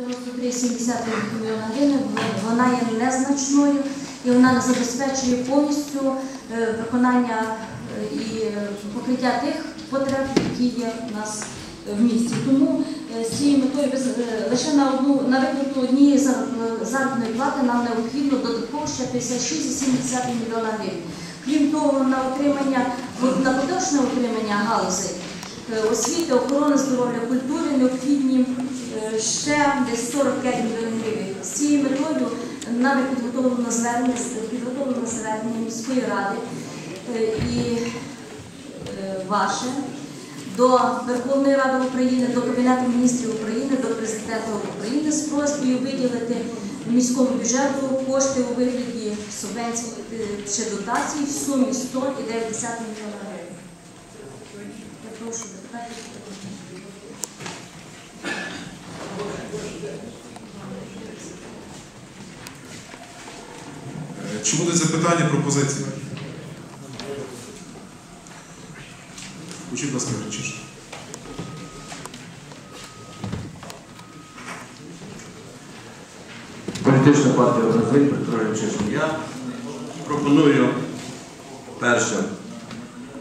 93,7 мільйона гривень, вона є незначною і вона забезпечує повністю е, виконання е, і е, покриття тих потреб, які є у нас в місті. Тому з цією метою лише на одну на виплату однієї зар- заробітної плати нам необхідно додатково ще 56,7 мільйона гривень. Крім того, на утримання от на поточне утримання галузей освіти, охорони здоров'я, культури необхідні ще десь 45 мільйонів гривень. З цією метою нами підготовлено звернення підготовлено звернення міської ради е, і е, ваше до Верховної Ради України, до Кабінету міністрів України, до президента України з просьбою виділити міському бюджету кошти у вигляді субвенцій е, чи дотацій в сумі 100,9 мільйона гривень. Я прошу депутатів. Чи будуть запитання, пропозиції? Учіть, ласка, Гречишин. Політична партія «Розвиток» Петро Ремчишин. Я пропоную перше.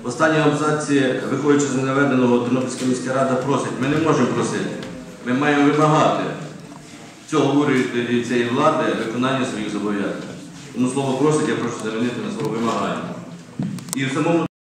В останній абзаці, виходячи з наведеного, Тернопільська міська рада просить. Ми не можемо просити. Ми маємо вимагати цього уряду і цієї влади виконання своїх зобов'язань. Тому слово просить, я прошу замінити на слово вимагання. І в самому